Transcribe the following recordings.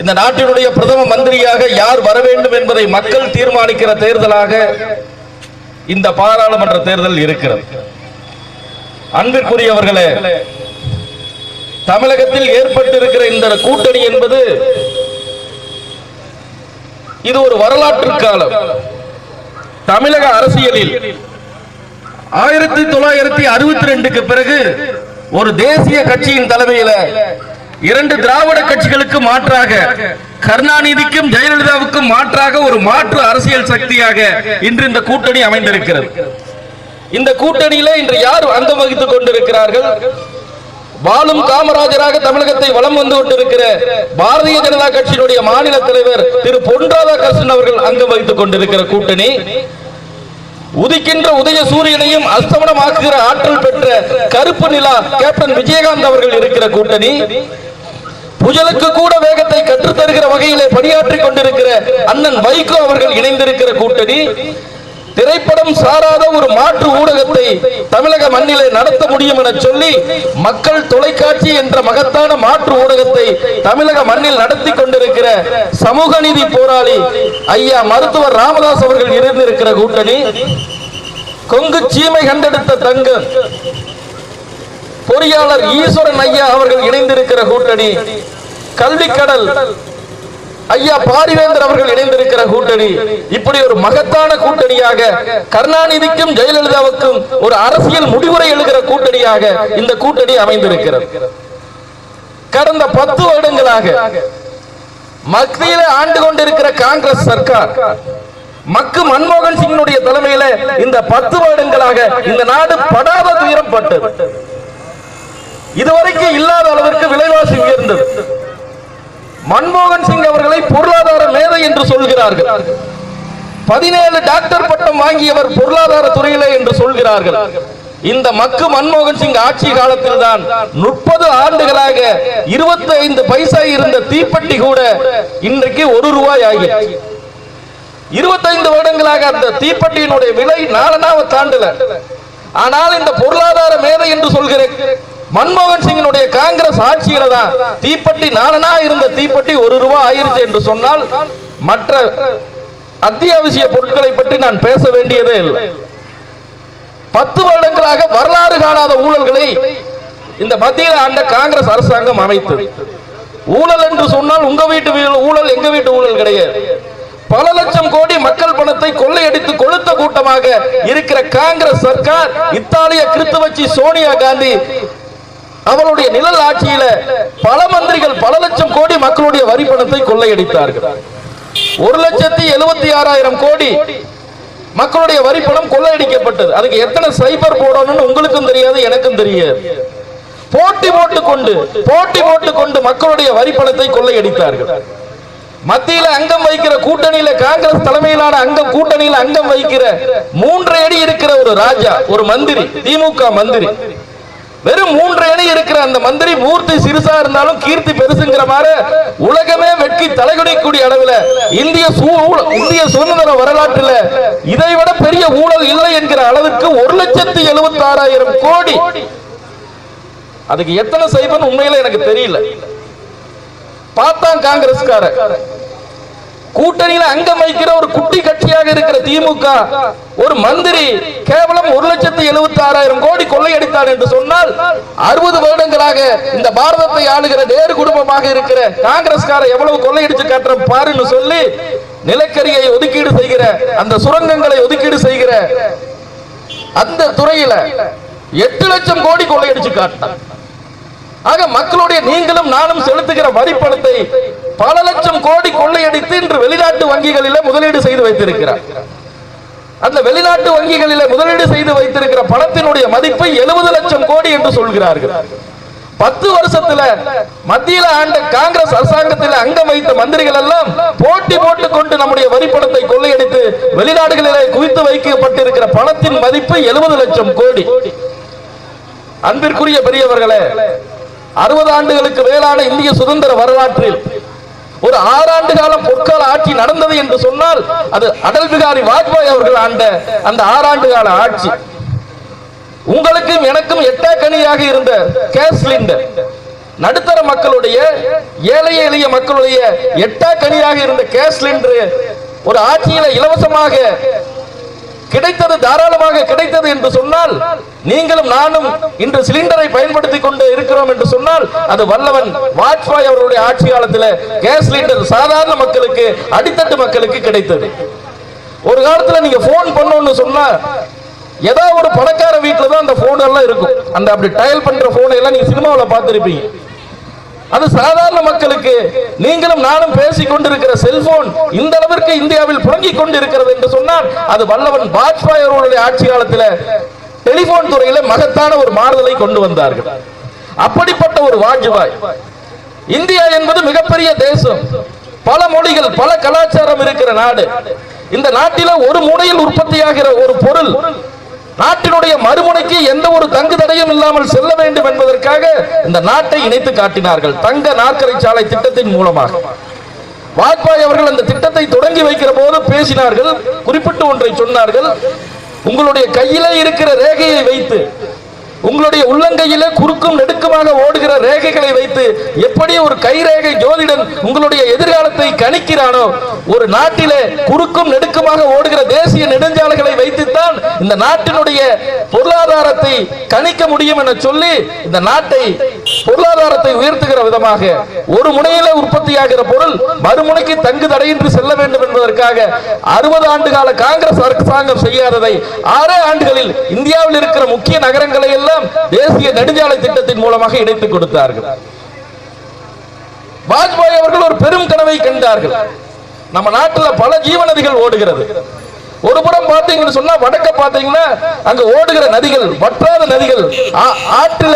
இந்த நாட்டினுடைய பிரதம மந்திரியாக யார் வர வேண்டும் என்பதை மக்கள் தீர்மானிக்கிற தேர்தலாக இந்த பாராளுமன்ற தேர்தல் இருக்கிறது. அன்பிற்குரியவர்களே தமிழகத்தில் ஏற்பட்டிருக்கிற இந்த கூட்டணி என்பது இது ஒரு வரலாற்று காலம். தமிழக அரசியலில் ஆயிரத்தி தொள்ளாயிரத்தி அறுபத்தி ரெண்டுக்கு பிறகு ஒரு தேசிய கட்சியின் தலைமையில இரண்டு திராவிட கட்சிகளுக்கு மாற்றாக கருணாநிதிக்கும் ஜெயலலிதாவுக்கும் மாற்றாக ஒரு மாற்று அரசியல் சக்தியாக இன்று இந்த கூட்டணி அமைந்திருக்கிறது. இந்த கூட்டணியில இன்று யார் அங்கம் வகித்துக் கொண்டிருக்கிறார்கள்? வாழும் காமராஜராக தமிழகத்தை வலம் வந்து கொண்டிருக்கிற பாரதிய ஜனதா கட்சியினுடைய மாநில தலைவர் திரு பொன் ராதாகிருஷ்ணன் அவர்கள் அங்கம் வகித்துக் கொண்டிருக்கிற கூட்டணி உதிக்கின்ற உதய சூரியனையும் அஸ்தமனமாக்குகிற ஆற்றல் பெற்ற கருப்பு நிலா கேப்டன் விஜயகாந்த் அவர்கள் இருக்கிற கூட்டணி புயலுக்கு கூட வேகத்தை கற்றுத்தருகிற வகையிலே பணியாற்றிக் கொண்டிருக்கிற அண்ணன் வைகோ அவர்கள் இணைந்திருக்கிற கூட்டணி திரைப்படம் சாராத ஒரு மாற்று ஊடகத்தை தமிழக மண்ணிலே நடத்த முடியும் என சொல்லி மக்கள் தொலைக்காட்சி என்ற மகத்தான மாற்று ஊடகத்தை தமிழக மண்ணில் நடத்தி கொண்டிருக்கிற சமூக நீதி போராளி ஐயா மருத்துவர் ராமதாஸ் அவர்கள் இருந்திருக்கிற கூட்டணி கொங்கு சீமை கண்டெடுத்த தங்கம் பொறியாளர் ஈஸ்வரன் ஐயா அவர்கள் இணைந்திருக்கிற கூட்டணி. கல்வி கடல் ஐயா பாரிவேந்தர் அவர்கள் இணைந்திருக்கிற கூட்டணி. இப்படி ஒரு மகத்தான கூட்டணியாக கருணாநிதிக்கும் ஜெயலலிதாவுக்கும் ஒரு அரசியல் முடிவுரை எழுகிற கூட்டணியாக இந்த கூட்டணி அமைந்திருக்கிறது. கடந்த பத்து வருடங்களாக மத்தியில ஆண்டு கொண்டிருக்கிற காங்கிரஸ் சர்க்கார் மக்கு மன்மோகன் சிங்கினுடைய தலைமையில இந்த பத்து வருடங்களாக இந்த நாடு படாத துயரம் பட்டது. இதுவரைக்கும் இல்லாத அளவிற்கு விலைவாசி உயர்ந்தது. மன்மோகன் சிங் அவர்களை பொருளாதார மேதை என்று சொல்கிறார்கள். பதினேழு டாக்டர் பட்டம் வாங்கியவர் பொருளாதார துறையிலே என்று சொல்கிறார்கள். இந்த மக்கு மன்மோகன் சிங் ஆட்சி காலத்தில் தான் முப்பது ஆண்டுகளாக இருபத்தி ஐந்து பைசா இருந்த தீப்பெட்டி கூட இன்றைக்கு ஒரு ரூபாய் ஆகிறது இருபத்தைந்து வருடங்களாக அந்த தீப்பெட்டியினுடைய விலை நாலனாவது தாண்டல. ஆனால் இந்த பொருளாதார மேதை என்று சொல்கிறேன் மன்மோகன் சிங்கினுடைய காங்கிரஸ் ஆட்சியில தான் தீப்பெட்டி நாலனா இருந்த தீப்பெட்டி ஒரு ரூபாய் ஆயிருச்சு என்று சொன்னால் மற்ற அத்தியாவசிய பொருட்களை பற்றி நான் பேச வேண்டியதே இல்லை. பத்து வருடங்களாக வரலாறு காணாத ஊழல்களை இந்த மத்தியில் ஆண்ட காங்கிரஸ் அரசாங்கம் அமைத்து ஊழல் என்று சொன்னால் உங்க வீட்டு ஊழல் எங்க வீட்டு ஊழல் கிடையாது. பல லட்சம் கோடி மக்கள் பணத்தை கொள்ளையடித்து கொளுத்த கூட்டமாக இருக்கிற காங்கிரஸ் சர்க்கார் இத்தாலிய கிறித்துவச்சி சோனியா காந்தி அவருடைய நிழல் ஆட்சியில பல மந்திரிகள் பல லட்சம் கோடி மக்களுடைய வரி பணத்தை கொள்ளையடித்தார்கள். ஒரு லட்சத்தி எழுபத்தி ஆறாயிரம் கோடி மக்களுடைய வரி பணம் கொள்ளையடிக்கப்பட்டது. அதுக்கு எத்தனை சைபர் போடணும்னு உங்களுக்கும் தெரியாது எனக்கும் தெரியாது. போட்டி போட்டுக் கொண்டு போட்டி போட்டுக் கொண்டு மக்களுடைய வரி பணத்தை கொள்ளையடித்தார்கள். மத்தியில அங்கம் வைக்கிற கூட்டணியில காங்கிரஸ் தலைமையிலான அங்கம் கூட்டணியில அங்கம் வைக்கிற மூன்று அடி இருக்கிற ஒரு ராஜா ஒரு மந்திரி திமுக மந்திரி வெறும் மூன்று அணி இருக்கிற அந்த மந்திரி மூர்த்தி சிறுசா இருந்தாலும் கீர்த்தி பெருசுங்கிற மாதிரி உலகமே வெட்கி தலைகுடிக்கூடிய அளவில் இந்திய இந்திய சுதந்திர வரலாற்றில் இதை விட பெரிய ஊழல் இல்லை என்கிற அளவுக்கு ஒரு லட்சத்தி எழுபத்தி ஆறாயிரம் கோடி. அதுக்கு எத்தனை சைபன் உண்மையில எனக்கு தெரியல. பார்த்தான் காங்கிரஸ்கார கூட்டணியில அங்கம் வைக்கிற ஒரு குட்டி கட்சியாக இருக்கிற திமுக ஒரு மந்திரி கேவலம் ஒரு லட்சத்தி எழுபத்தி ஆறாயிரம் கோடி கொள்ளையடித்தார் என்று சொன்னால் அறுபது வருடங்களாக இந்த பாரதத்தை ஆளுகிற நேரு குடும்பமாக இருக்கிற காங்கிரஸ்கார எவ்வளவு கொள்ளையடிச்சு காட்டுற பாருன்னு சொல்லி நிலக்கரியை ஒதுக்கீடு செய்கிற அந்த சுரங்கங்களை ஒதுக்கீடு செய்கிற அந்த துறையில எட்டு லட்சம் கோடி கொள்ளையடிச்சு காட்டினார் ஆக மக்களுடைய நீங்களும் நானும் செலுத்துகிற வரி பணத்தை பல லட்சம் கோடி கொள்ளையடித்து இன்று வெளிநாட்டு வங்கிகளில முதலீடு செய்து வைத்திருக்கிறார். அந்த வெளிநாட்டு வங்கிகளில முதலீடு செய்து வைத்திருக்கிற பணத்தினுடைய மதிப்பு எழுபது லட்சம் கோடி என்று சொல்கிறார்கள். பத்து வருஷத்துல மத்தியில ஆண்ட காங்கிரஸ் அரசாங்கத்தில் அங்கம் வைத்த மந்திரிகள் எல்லாம் போட்டி போட்டு கொண்டு நம்முடைய வரி பணத்தை கொள்ளையடித்து வெளிநாடுகளிலே குவித்து வைக்கப்பட்டிருக்கிற பணத்தின் மதிப்பு எழுபது லட்சம் கோடி. அன்பிற்குரிய பெரியவர்களே அறுபது ஆண்டுகளுக்கு மேலான இந்திய சுதந்திர வரலாற்றில் ஒரு ஆறாண்டு காலம் பொற்கால ஆட்சி நடந்தது என்று சொன்னால் அது அடல் பிகாரி வாஜ்பாய் அவர்கள் ஆண்ட அந்த ஆறாண்டு கால ஆட்சி. உங்களுக்கும் எனக்கும் எட்டாக்கணியாக இருந்த கேஸ் சிலிண்டர் நடுத்தர மக்களுடைய ஏழை எளிய மக்களுடைய எட்டா கனியாக இருந்த கேஸ் சிலிண்டர் ஒரு ஆட்சியில இலவசமாக கிடைத்தது தாராளமாக கிடைத்தது என்று சொன்னால் நீங்களும் நானும் இன்று சிலிண்டரை பயன்படுத்திக் கொண்டு இருக்கிறோம் என்று சொன்னால் அது வல்லவன் வாஜ்பாய் அவருடைய ஆட்சி காலத்தில் கேஸ் சிலிண்டர் சாதாரண மக்களுக்கு அடித்தட்டு மக்களுக்கு கிடைத்தது. ஒரு காலத்துல நீங்க போன் பண்ணணும்னு சொன்னா ஏதாவது ஒரு பணக்கார வீட்டில் தான் அந்த போன் எல்லாம் இருக்கும். அந்த அப்படி டயல் பண்ற போனை எல்லாம் நீங்க சினிமாவில் பார்த்துருப்பீங்க. அது சாதாரண மக்களுக்கு நீங்களும் நானும் பேசிக் கொண்டிருக்கிற செல்போன் இந்த அளவிற்கு இந்தியாவில் புழங்கிக் கொண்டிருக்கிறது என்று சொன்னால் அது வல்லவன் வாஜ்பாய் அவர்களுடைய ஆட்சி காலத்தில் டெலிபோன் துறையில மகத்தான ஒரு மாறுதலை கொண்டு வந்தார்கள். அப்படிப்பட்ட ஒரு வாஜ்பாய். இந்தியா என்பது மிகப்பெரிய தேசம். பல மொழிகள் பல கலாச்சாரம் இருக்கிற நாடு. இந்த நாட்டில ஒரு முனையில் உற்பத்தியாகிற ஒரு பொருள் நாட்டினுடைய மறுமுனைக்கு எந்த ஒரு தங்கு தடையும் இல்லாமல் செல்ல வேண்டும் என்பதற்காக இந்த நாட்டை இணைத்து காட்டினார்கள். தங்க நாற்கரை சாலை திட்டத்தின் மூலமாக. வாஜ்பாய் அவர்கள் அந்த திட்டத்தை தொடங்கி வைக்கிற போது பேசினார்கள் குறிப்பிட்டு ஒன்றை சொன்னார்கள். உங்களுடைய கையிலே இருக்கிற ரேகையை வைத்து உங்களுடைய உள்ளங்கையிலே குறுக்கும் நெடுக்குமாக ஓடுகிற ரேகைகளை வைத்து எப்படி ஒரு கைரேகை ஜோதிடன் உங்களுடைய எதிர்காலத்தை கணிக்கிறானோ ஒரு நாட்டிலே குறுக்கும் நெடுக்குமாக ஓடுகிற தேசிய நெடுஞ்சாலைகளை வைத்துத்தான் இந்த நாட்டினுடைய பொருளாதாரத்தை கணிக்க முடியும் என சொல்லி இந்த நாட்டை பொருளாதாரத்தை உயர்த்துகிற விதமாக ஒரு முனையில உற்பத்தியாகிற பொருள் மறுமுனைக்கு தங்கு தடையின்றி செல்ல வேண்டும் என்பதற்காக அறுபது ஆண்டு கால காங்கிரஸ் அரசாங்கம் செய்யாததை ஆறே ஆண்டுகளில் இந்தியாவில் இருக்கிற முக்கிய நகரங்களை எல்லாம் தேசிய நெடுஞ்சாலை திட்டத்தின் மூலமாக இணைத்துக் கொடுத்தார்கள். வாஜ்பாய் அவர்கள் ஒரு பெரும் கனவை கண்டார்கள். நம்ம நாட்டில் பல ஜீவநதிகள் ஓடுகிறது. ஒரு புறம் பாத்தீங்கன்னு சொன்னா வடக்க பாத்தீங்கன்னா அங்க ஓடுகிற நதிகள் வற்றாத நதிகள் ஆற்றில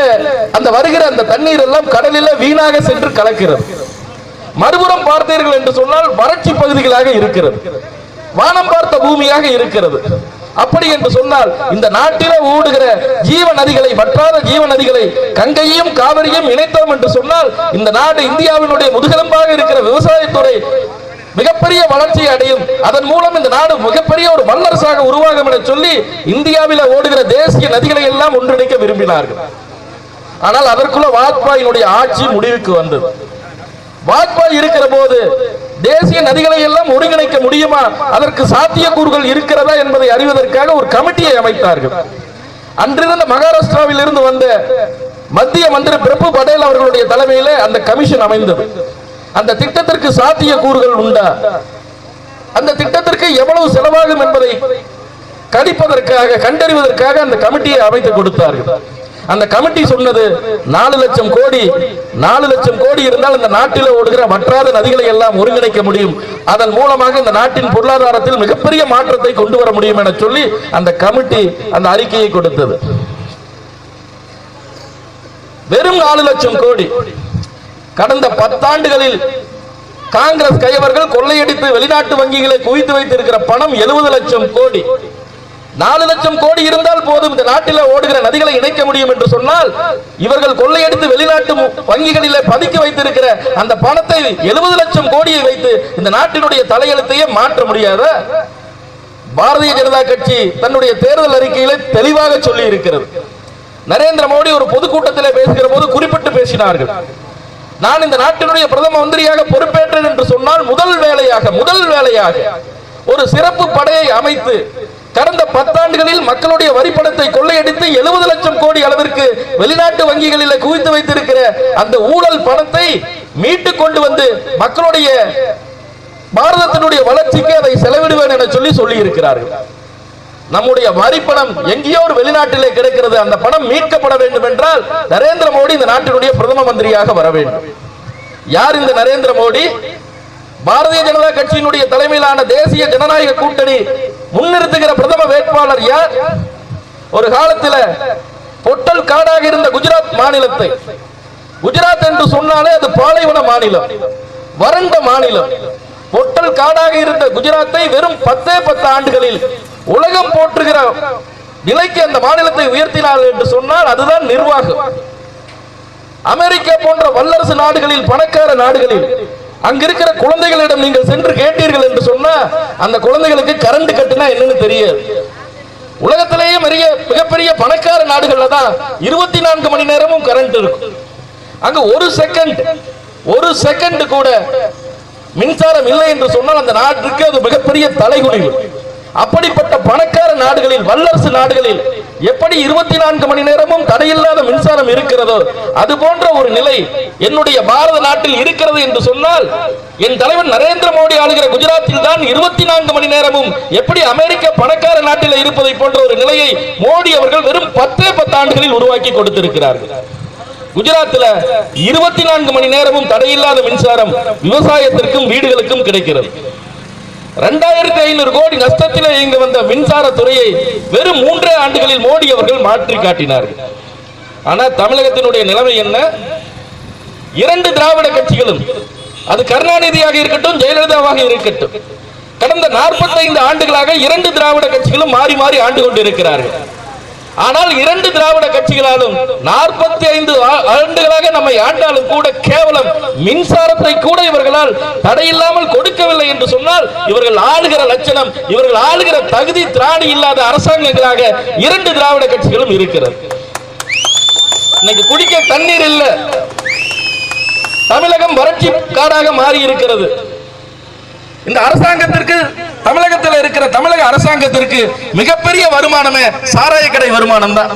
அந்த வருகிற அந்த தண்ணீர் எல்லாம் கடலில வீணாக சென்று கலக்கிறது. மறுபுறம் பார்த்தீர்கள் என்று சொன்னால் வறட்சி பகுதிகளாக இருக்கிறது. வானம் பார்த்த பூமியாக இருக்கிறது. அப்படி என்று சொன்னால் இந்த நாட்டில ஓடுகிற ஜீவ நதிகளை வற்றாத ஜீவ நதிகளை கங்கையும் காவிரியும் இணைத்தோம் என்று சொன்னால் இந்த நாடு இந்தியாவினுடைய முதுகெலும்பாக இருக்கிற விவசாயத்துறை மிகப்பெரிய வளர்ச்சி அடையும். அதன் மூலம் இந்த நாடு மிகப்பெரிய ஒரு வல்லரசாக உருவாகும் என சொல்லி இந்தியாவில் ஓடுகிற தேசிய நதிகளை எல்லாம் ஒன்றிணைக்க விரும்பினார்கள். ஆனால் அதற்குள்ள வாஜ்பாயினுடைய ஆட்சி முடிவுக்கு வந்தது. வாஜ்பாய் இருக்கிற போது தேசிய நதிகளை எல்லாம் ஒருங்கிணைக்க முடியுமா? அதற்கு சாத்தியக்கூறுகள் இருக்கிறதா என்பதை அறிவதற்காக ஒரு கமிட்டியை அமைத்தார்கள். அன்றிருந்த மகாராஷ்டிராவில் இருந்து வந்த மத்திய மந்திரி பிரபு படேல் அவர்களுடைய தலைமையில அந்த கமிஷன் அமைந்தது. அந்த திட்டத்திற்கு சாத்திய கூறுகள் உண்டா? அந்த திட்டத்திற்கு எவ்வளவு செலவாகும் என்பதை கணிப்பதற்காக கண்டறிவதற்காக அந்த கமிட்டியை அமைத்து கொடுத்தார்கள். அந்த கமிட்டி சொன்னது நாலு லட்சம் கோடி நாலு லட்சம் அப்படி இருந்தால் இந்த நாட்டில் ஓடுகிற வற்றாத நதிகளை எல்லாம் ஒருங்கிணைக்க முடியும். அதன் மூலமாக இந்த நாட்டின் பொருளாதாரத்தில் மிகப்பெரிய மாற்றத்தை கொண்டு வர முடியும் என சொல்லி அந்த கமிட்டி அந்த அறிக்கையை கொடுத்தது. வெறும் நாலு லட்சம் கோடி. கடந்த பத்தாண்டுகளில் காங்கிரஸ் கையவர்கள் கொள்ளையடித்து வெளிநாட்டு வங்கிகளை குவித்து வைத்திருக்கிற பணம் எழுபது லட்சம் கோடி. நாலு லட்சம் கோடி இருந்தால் போதும். இந்த நாட்டில் ஓடுகிற நதிகளை இணைக்க முடியும் என்று சொன்னால் இவர்கள் கொள்ளையடித்து வெளிநாட்டு வங்கிகளில் பதுக்கி வைத்திருக்கிற அந்த பணத்தை எழுபது லட்சம் கோடியை வைத்து இந்த நாட்டினுடைய தலையெழுத்தையே மாற்ற முடியாத பாரதிய ஜனதா கட்சி தன்னுடைய தேர்தல் அறிக்கையிலே தெளிவாக சொல்லி இருக்கிறது நரேந்திர மோடி ஒரு பொதுக்கூட்டத்திலே பேசுகிற போது குறிப்பிட்டு பேசினார்கள். நான் இந்த நாட்டினுடைய பிரதம மந்திரியாக பொறுப்பேற்றேன் என்று சொன்னால் முதல் வேலையாக முதல் வேலையாக ஒரு சிறப்பு படையை அமைத்து கடந்த பத்தாண்டுகளில் மக்களுடைய வரிப்பணத்தை கொள்ளையடித்து எழுபது லட்சம் கோடி அளவிற்கு வெளிநாட்டு வங்கிகளில் குவித்து வைத்திருக்கிற அந்த ஊழல் பணத்தை மீட்டு கொண்டு வந்து மக்களுடைய பாரதத்தினுடைய வளர்ச்சிக்கு அதை செலவிடுவேன் என சொல்லி சொல்லி இருக்கிறார்கள் நம்முடைய வரிப்பணம் எங்கேயோ ஒரு வெளிநாட்டிலே கிடைக்கிறது. அந்த பணம் மீட்கப்பட வேண்டும் என்றால் நரேந்திர மோடி இந்த நாட்டினுடைய பிரதம மந்திரியாக வர வேண்டும். யார் இந்த நரேந்திர மோடி? பாரதிய ஜனதா கட்சியினுடைய தலைமையிலான தேசிய ஜனநாயக கூட்டணி முன்னிறுத்துகிற பிரதம வேட்பாளர் யார்? ஒரு காலத்துல பொட்டல் காடாக இருந்த குஜராத் மாநிலத்தை. குஜராத் என்று சொன்னாலே அது பாலைவன மாநிலம். வறண்ட மாநிலம். பொட்டல் காடாக இருந்த குஜராத்தை வெறும் பத்தே பத்து ஆண்டுகளில் உலகம் போற்றுகிற நிலைக்கு அந்த மாநிலத்தை உயர்த்தினார்கள் என்று சொன்னால் அதுதான் நிர்வாகம். அமெரிக்கா போன்ற வல்லரசு நாடுகளில் பணக்கார நாடுகளில் அங்க இருக்கிற குழந்தைகளிடம் நீங்கள் சென்று கேட்டீர்கள் என்று சொன்னா அந்த குழந்தைகளுக்கு கரண்ட் கட்டுனா என்னன்னு தெரியாது. உலகத்திலேயே பெரிய மிகப்பெரிய பணக்கார நாடுகள்ல தான் இருபத்தி நான்கு மணி நேரமும் கரண்ட் இருக்கும். அங்க ஒரு செகண்ட் ஒரு செகண்ட் கூட மின்சாரம் இல்லை என்று சொன்னால் அந்த நாட்டிற்கு அது மிகப்பெரிய தலைகுனிவு. அப்படிப்பட்ட பணக்கார நாடுகளில் வல்லரசு நாடுகளில் எப்படி இருபத்தி நான்கு மணி நேரமும் தடையில்லாத மின்சாரம் இருக்கிறதோ அது போன்ற ஒரு நிலை என்னுடைய பாரத நாட்டில் இருக்கிறது என்று சொன்னால் என் தலைவர் நரேந்திர மோடி ஆளுகிற குஜராத்தில் தான் இருபத்தி நான்கு மணி நேரமும் எப்படி அமெரிக்க பணக்கார நாட்டில் இருப்பதை போன்ற ஒரு நிலையை மோடி அவர்கள் வெறும் பத்தே பத்து ஆண்டுகளில் உருவாக்கி கொடுத்திருக்கிறார்கள். குஜராத்தில் இருபத்தி நான்கு மணி நேரமும் தடையில்லாத மின்சாரம் விவசாயத்திற்கும் வீடுகளுக்கும் கிடைக்கிறது. இரண்டாயிரத்தி ஐநூறு கோடி நஷ்டத்தில் இயங்க வந்த மின்சார துறையை வெறும் மூன்றே ஆண்டுகளில் மோடி அவர்கள் மாற்றி காட்டினார்கள். ஆனால் தமிழகத்தினுடைய நிலைமை என்ன? இரண்டு திராவிட கட்சிகளும் அது கருணாநிதியாக இருக்கட்டும் ஜெயலலிதாவாக இருக்கட்டும் கடந்த 45 ஆண்டுகளாக இரண்டு திராவிட கட்சிகளும் மாறி மாறி ஆண்டு கொண்டிருக்கிறார்கள். ஆனால் இரண்டு திராவிட கட்சிகளாலும் நாற்பத்தி ஐந்து ஆண்டுகளாக நம்மை ஆண்டாலும் கூட கேவலம் மின்சாரத்தை கூட இவர்களால் தடையில்லாமல் கொடுக்கவில்லை என்று சொன்னால் இவர்கள் ஆளுகிற லட்சணம் இவர்கள் ஆளுகிற தகுதி திராணி இல்லாத அரசாங்கங்களாக இரண்டு திராவிட கட்சிகளும் இருக்கிறது. இன்னைக்கு குடிக்க தண்ணீர் இல்ல. தமிழகம் வறட்சி காடாக மாறி இருக்கிறது இந்த அரசாங்கத்திற்கு தமிழகத்தில் இருக்கிற தமிழக அரசாங்கத்திற்கு மிகப்பெரிய வருமானமே சாராய கடை வருமானம் தான்.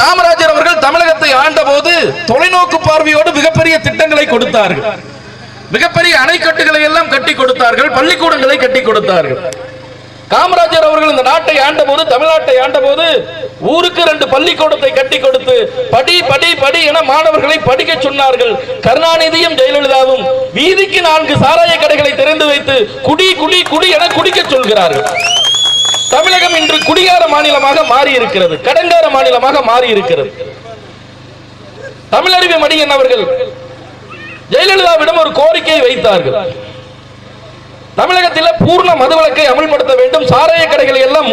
காமராஜர் அவர்கள் தமிழகத்தை ஆண்ட போது தொலைநோக்கு பார்வையோடு மிகப்பெரிய திட்டங்களை கொடுத்தார்கள். மிகப்பெரிய அணைக்கட்டுகளை எல்லாம் கட்டி கொடுத்தார்கள் பள்ளிக்கூடங்களை கட்டி கொடுத்தார்கள். காமராஜர் அவர்கள் இந்த நாட்டை ஆண்ட போது தமிழ்நாட்டை ஆண்ட போது ஊருக்கு ரெண்டு பள்ளிக்கூடத்தை கட்டி கொடுத்து படி படி படி என மாணவர்களை படிக்க சொன்னார்கள். கருணாநிதியும் ஜெயலலிதாவும் வீதிக்கு நான்கு சாராய கடைகளை திறந்து வைத்து குடி குடி குடி என குடிக்க சொல்கிறார்கள். தமிழகம் இன்று குடிகார மாநிலமாக மாறி இருக்கிறது கடங்கார மாநிலமாக மாறி இருக்கிறது தமிழறிவு மணியன் அவர்கள் ஜெயலலிதாவிடம் ஒரு கோரிக்கையை வைத்தார்கள். தமிழகத்தில் பூர்ண மதுவிலக்கை அமல்படுத்த வேண்டும். சாராய கடைகளை எல்லாம்